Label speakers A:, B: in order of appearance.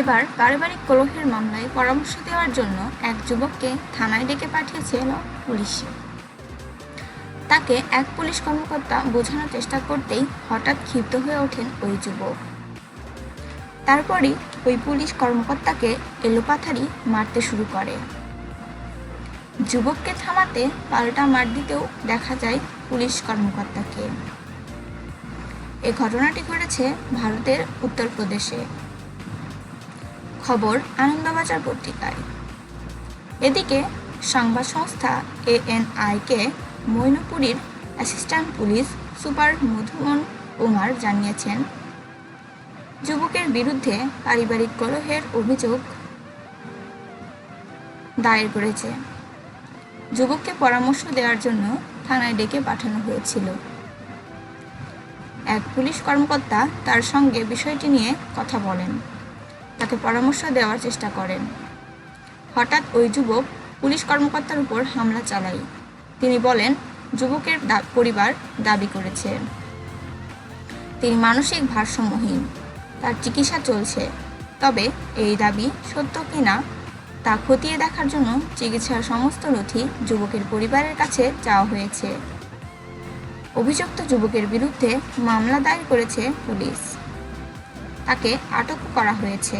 A: এবার পারিবারিক কলহের মামলায় পরামর্শ দেওয়ার জন্য এক যুবককে থানায় ডেকে পাঠিয়েছিল পুলিশ। তাকে এক পুলিশ কর্মকর্তা বোঝানোর চেষ্টা করতেই হঠাৎ ক্ষিপ্ত হয়ে ওঠেন ওই যুবক। তারপরই ওই পুলিশ কর্মকর্তাকে এলোপাথারি মারতে শুরু করে। যুবককে থামাতে পাল্টা মার দিতেও দেখা যায় পুলিশ কর্মকর্তাকে। এ ঘটনাটি ঘটেছে ভারতের উত্তরপ্রদেশে। খবর আনন্দবাজার পত্রিকায়। এদিকে সংবাদ সংস্থা এএনআইকে মৈনপুরীর assistant police super Madhuman Kumar জানিয়েছেন, যুবকের বিরুদ্ধে পারিবারিক কলহের অভিযোগ দায়ের করেছে। যুবককে পরামর্শ দেওয়ার জন্য থানায় ডেকে পাঠানো হয়েছিল। এক পুলিশ কর্মকর্তা তার সঙ্গে বিষয়টি নিয়ে কথা বলেন। তাকে পরামর্শ দেওয়ার চেষ্টা করেন। হঠাৎ ওই যুবক পুলিশ কর্মকর্তার উপর হামলা চালায়। তিনি বলেন, যুবকের পরিবার দাবি করেছে। তিনি মানসিক ভারসাম্যহীন। তার চিকিৎসা চলছে। তবে এই দাবি সত্য কিনা তা খতিয়ে দেখার জন্য চিকিৎসার সমস্ত নথি যুবকের পরিবারের কাছে চাওয়া হয়েছে। অভিযুক্ত যুবকের বিরুদ্ধে মামলা দায়ের করেছে পুলিশ। তাকে আটক করা হয়েছে।